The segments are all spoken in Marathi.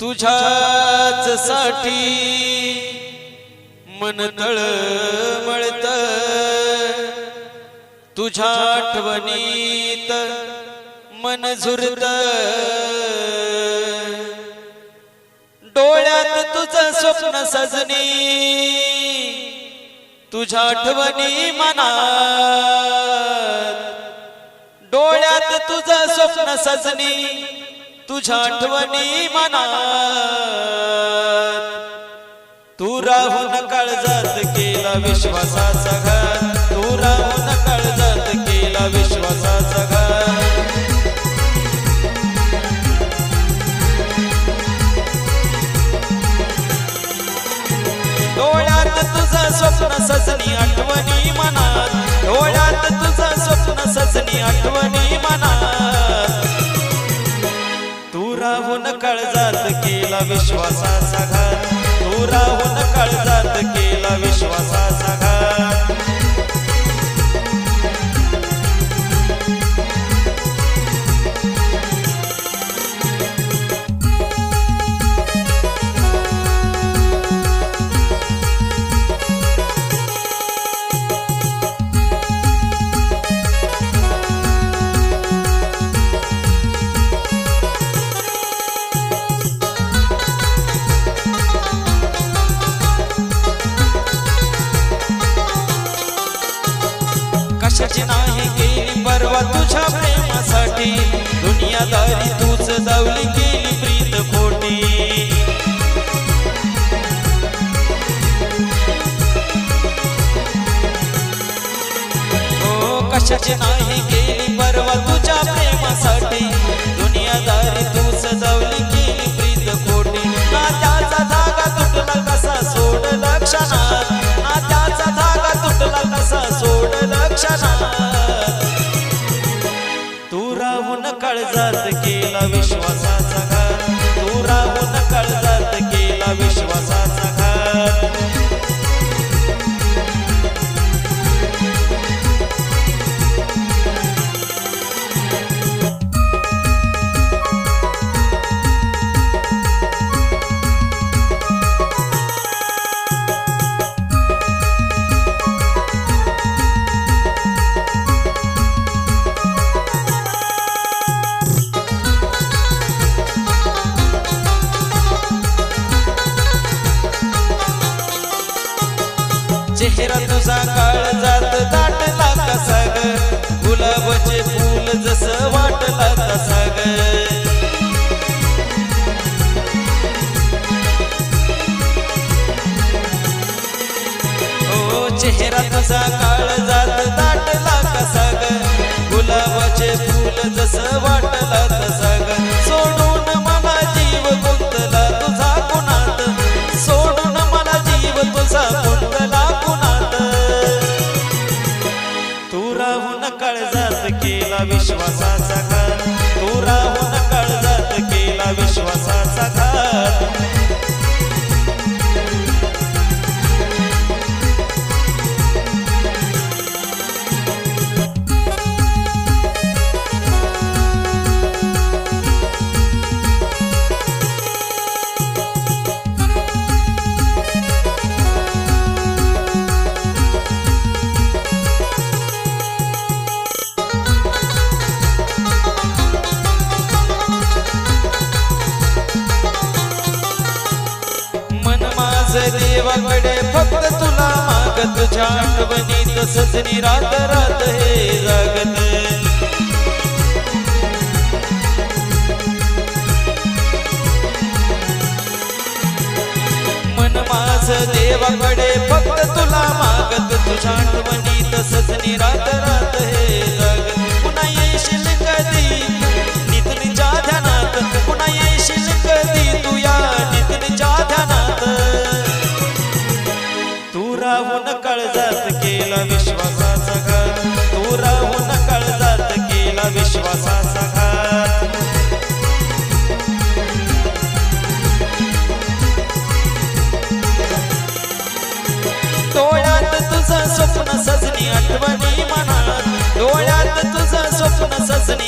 तुझ्याच साठी मन तळमळत तुझ्या आठवणीत मन झुरत. डोळ्यात तुझं स्वप्न सजनी तुझ्या आठवणी मनात. डोळ्यात तुझं स्वप्न सजनी. तुझ्या आठवणी मनात. तू राहून काळजात केला विश्वासाचा घात. तू राहून काळजात केला विश्वासाचा घात. डोळ्यात तुझा स्वप्न सजनी आठवणी मनात. डोळ्यात तुझा स्वप्न सजनी आठवणी मनात. विश्वासाचा घात. तू राहून काळजात केला विश्वासाचा हो नाही केली परवा तुझ्या प्रेमासाठी. दुनियादारी तू सजवली केली प्रीत कोटी. ना त्याचा धागा तुटला कसा सोड लक्षणा ना त्याचा धागा तुटला कसा सोड लक्षणा तू राहून कळजात केला विश्वासाचा घात तू राहून कळजात केला विश्वासा जसं वाटला तसा ग. ओ चेहरा तसा काळ जात दाटला कसा ग. गुलाबाचे फूल जसं वाटला तसा ग. तुझ्या आठवणीत तसच निरात रात हे जागत मन माझ देवाकडे फक्त तुला मागत तुझ्या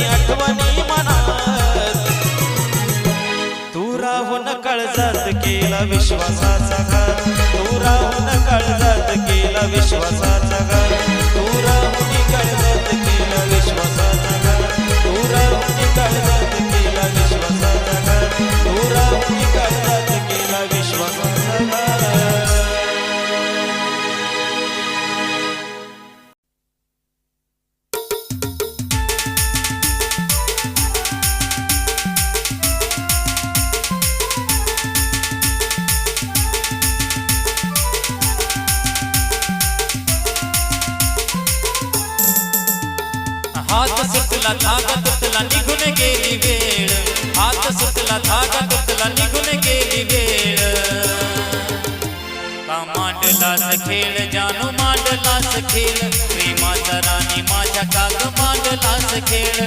आठवणी मनात तू राहून कळजात केला विश्वासाचा घात. का मांडलास खेळ? जानू मांडलास खेळ. प्रेमाचा राणी माझ्या काग मांडलास खेळ.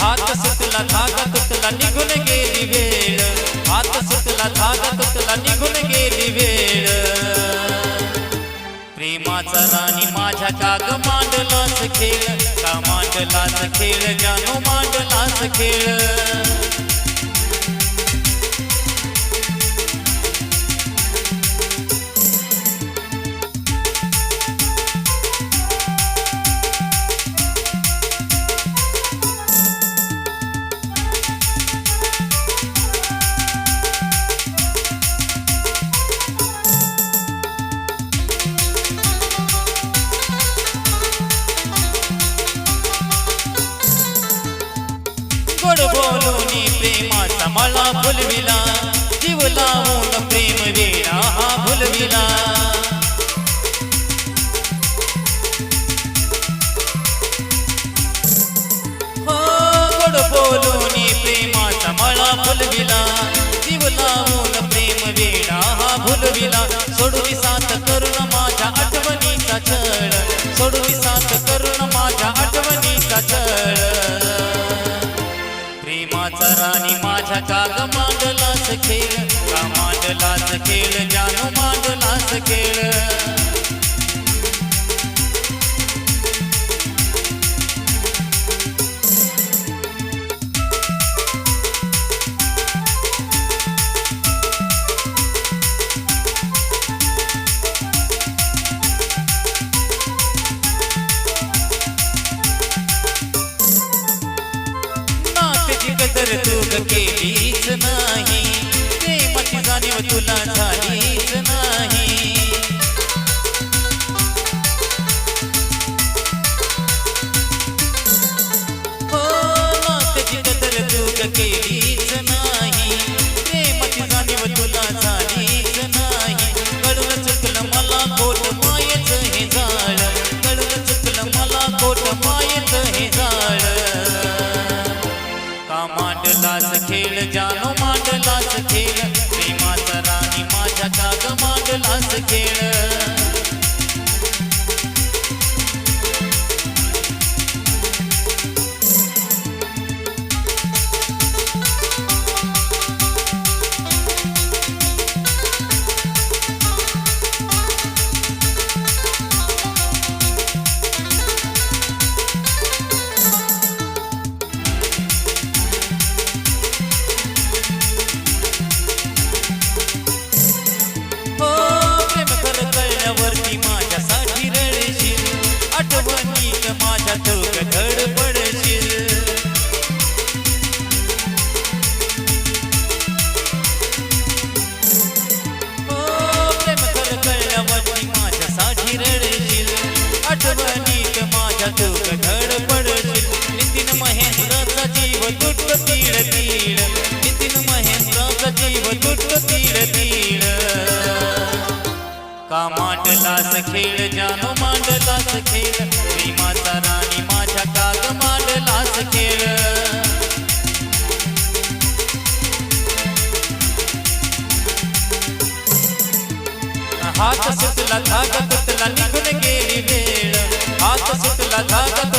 हात सुटला धागा तुटला निघून गेली वेळ. हात सुटला धागा तुटला निघून गेली वेळ. प्रेमाचा राणी माझ्या काग मांडलास खेळ. का मांडलास खेळ जानू मांडलास खेळ. लावून प्रेम वेळा हा भुलविला. हो गोड बोलून प्रेमाचा जीव लावून प्रेम वेळा हा भुलविला. सोडून साथ करून माझ्या आठवणीचा छळ. सोडून साथ करून माझ्या आठवणीचा छळ. प्रेमाचा राणी माझ्या काग मांडलास खेळ का मांडलास खेळ जानू मांडलास कदर केलीच नाही. प्रेमाची जाणीव तुला झालीच नाही. कळून चुकलं मला खोट मायच हे झाड कळून चुकलं मला खोट मायच हे झाड का मांडलाच खेळ? जानो मांडलाच खेळ. प्रेमाचा राणी माझ्या काग मांडलाच खेळ. खेळ जानू मांडलास खेळ. मी माता राणी माझ्या काग मांडलास खेळ. हात सुटला धागा तुटला निघून गेली वेळ. हात सुटला धागा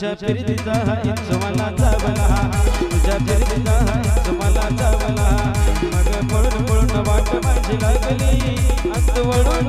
तुझ्या फिरतीचा हा मला चावला तुझ्या फिरतीचा हा मला चावला मग पळून पळून वाट माझी लागली. अंत वळून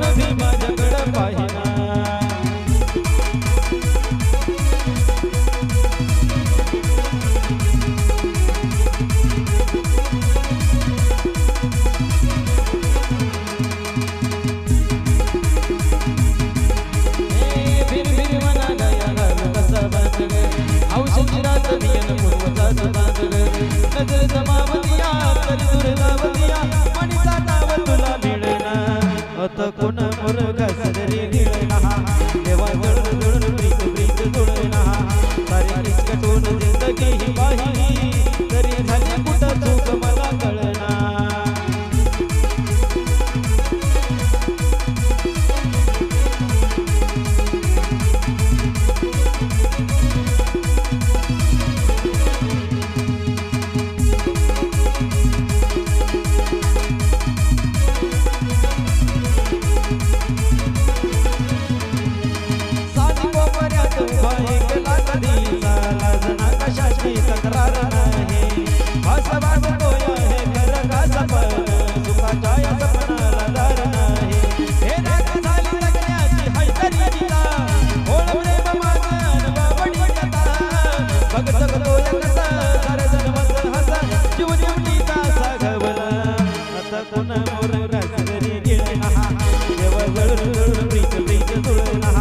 ಪ್ರೀತ ಪ್ರೀತ ತುಳನ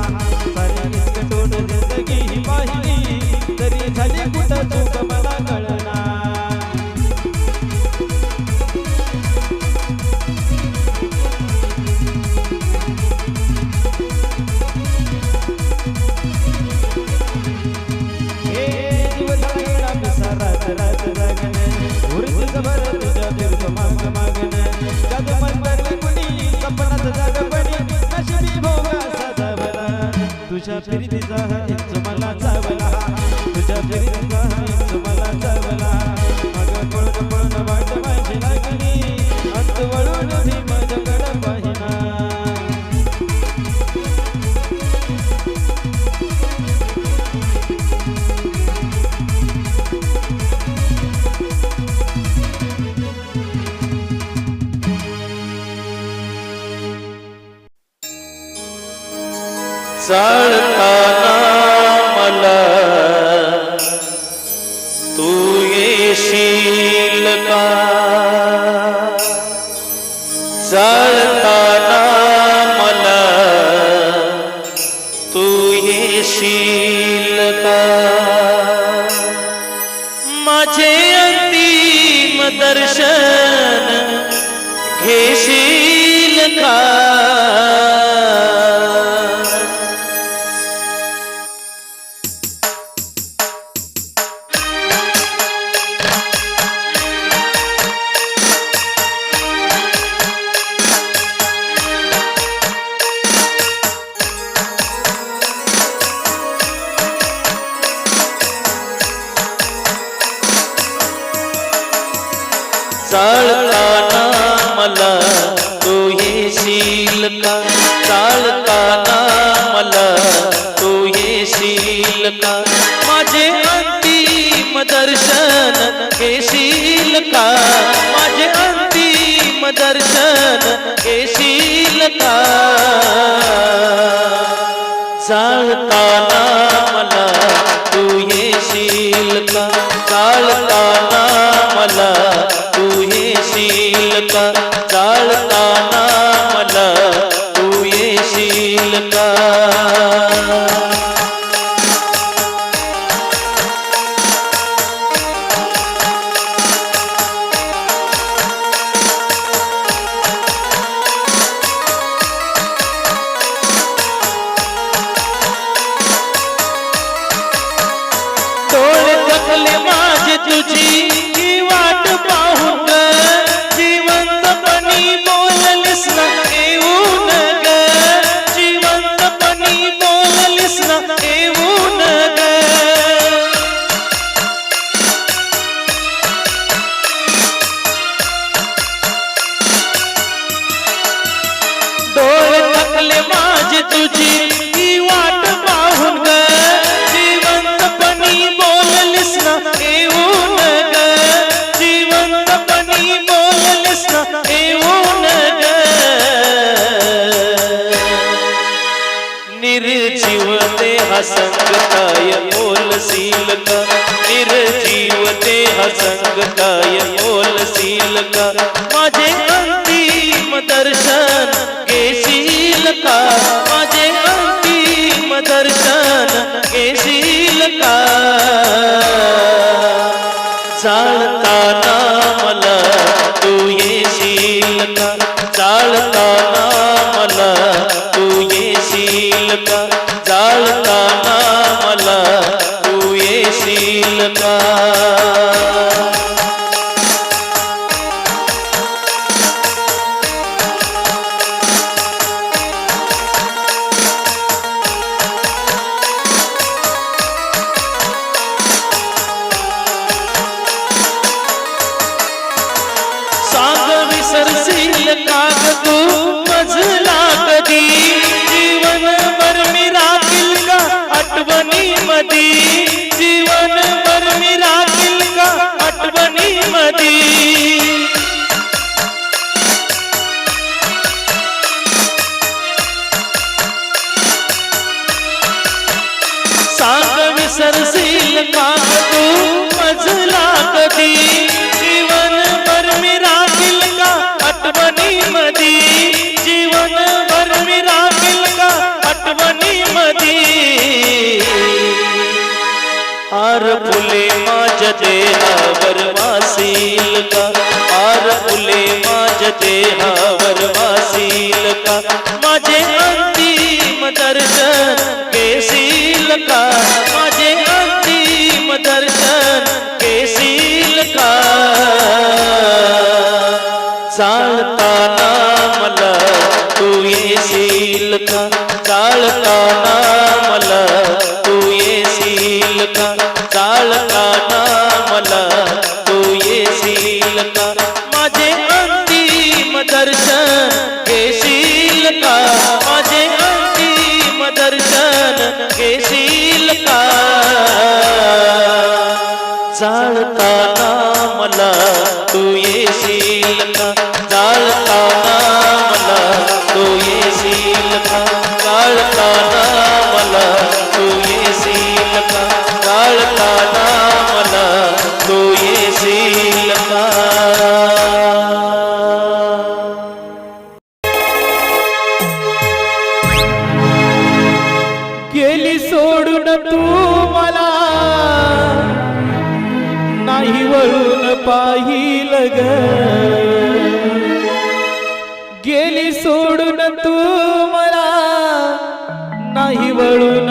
প্রীতি তাহার दर्शन घेशील का তা का निर्जीव देह संग काय बोलशील का माझे अंतिम दर्शन घेशील का माझे तू मजला कधी? जीवन भर मी राखील का आठवणी मधी जीवन भर मी राखील का आठवणी मधी हार फुले माझ्या देहावर वासील का? हार फुले माझ्या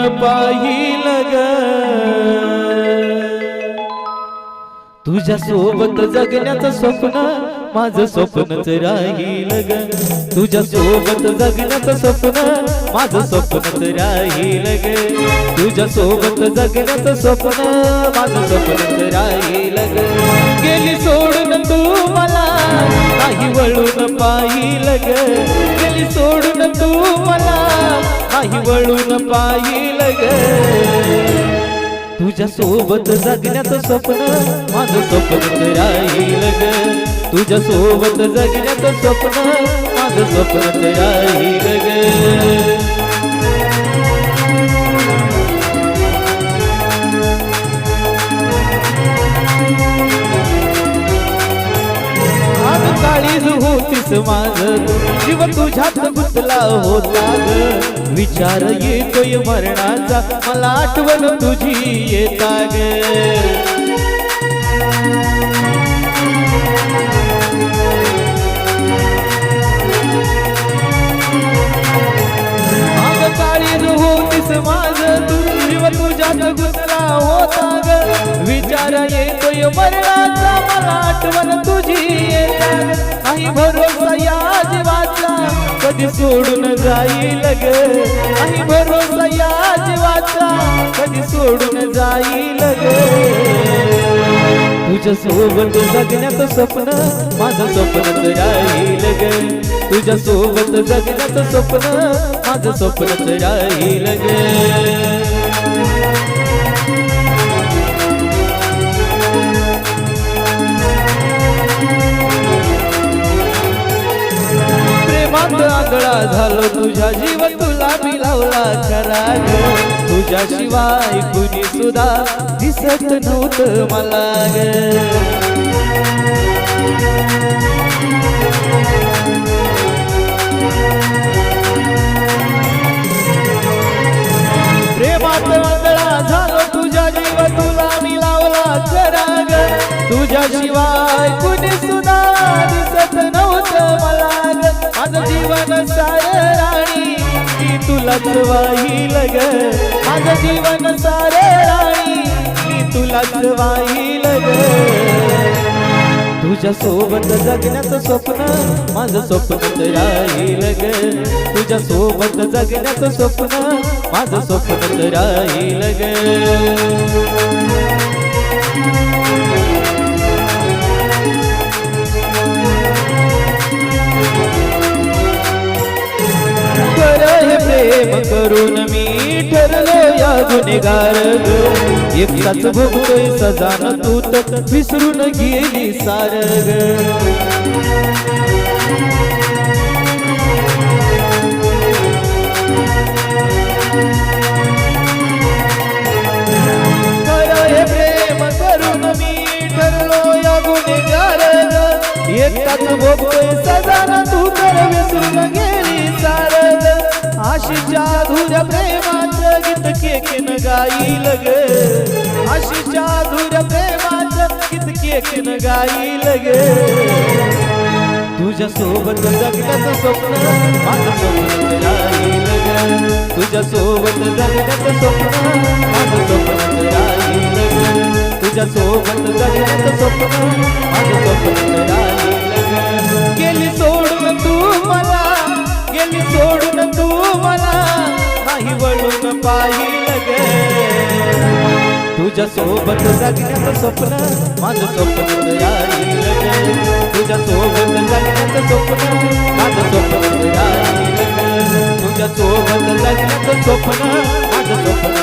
पाहिल ग. तुझ्या सोबत जगण्याचं स्वप्न माझं स्वप्नच राहील ग. तुझ्या सोबत जगण्याचं स्वप्न माझं स्वप्नच राहील ग. तुझ्या सोबत जगण्याचं स्वप्न माझं स्वप्नच राहील ग. गेली सोडून तू मला वळून पाहिल ग. गेली सोडून तू मला. आई वळून पाहिल ग. तुझ्या सोबत जगण्याचं स्वप्न माझं स्वप्न राहील ग. तुझ्या सोबत जगण्याचं स्वप्न माझं स्वप्न राहील होतीस माझ जीव तुझ्यात गुंतला होता ग विचार येतोय मरणाचा. मला आठवण तुझी येता ग माझ तू जीव तुझ्यात गुंतला होता ग. विचार येतोय मरणाचा मला आठवण तुझी येता भरोसा या जीवाचा कधी सोडून जाईल ग. नाही भरोसा या जीवाचा कधी सोडून जाईल ग. तुझ्या सोबत जगण्याचं स्वप्न माझं स्वप्नच राहील ग. तुझ्या सोबत जगण्याचं स्वप्न माझं स्वप्नच राहील ग. प्रेमात आगळा आंधळा झालो तुझ्या जीव तुला मिळवला खरा तुझ्या शिवाय कुणी सुद्धा दिसत नव्हतं मला. ग मी तुलाच वाहील ग माझं जीवन सारे राणी मी तुलाच वाहील ग तुझ्या सोबत जगण्याचं स्वप्न माझं स्वप्न राहील ग तुझ्या सोबत जगण्याचं स्वप्न माझं स्वप्न राहील ग करून मी ठरलो या गुन्हेगार. ग एकटाच भोगतोय सजान तू तर विसरून गेली सार ग खरं हे एकटाच भोगतोय सजाना तू तर विसरून गेली आशीच्या धुऱ्या प्रेमाचं गीत केकीन गाईल ग. आशीच्या धुऱ्या प्रेमाचं गीत केकीन गाईल ग. तुझ्या सोबत जगण्याचं स्वप्न माझं स्वप्न राहील ग. तुझ्या सोबत जगण्याचं स्वप्न माझं स्वप्न राहील ग. तुझ्या सोबत जगण्याचं स्वप्न माझं स्वप्न राहील ग. केली सोडून तू मला गेली सोडून तू मला नाही वळून पाहिलं ग. तुझ्या सोबत जगण्याचं स्वप्न माझं स्वप्न राहील तुझ्या सोबत जगण्याचं स्वप्न माझं स्वप्न राहील तुझ्या सोबत जगण्याचं स्वप्न माझं स्वप्न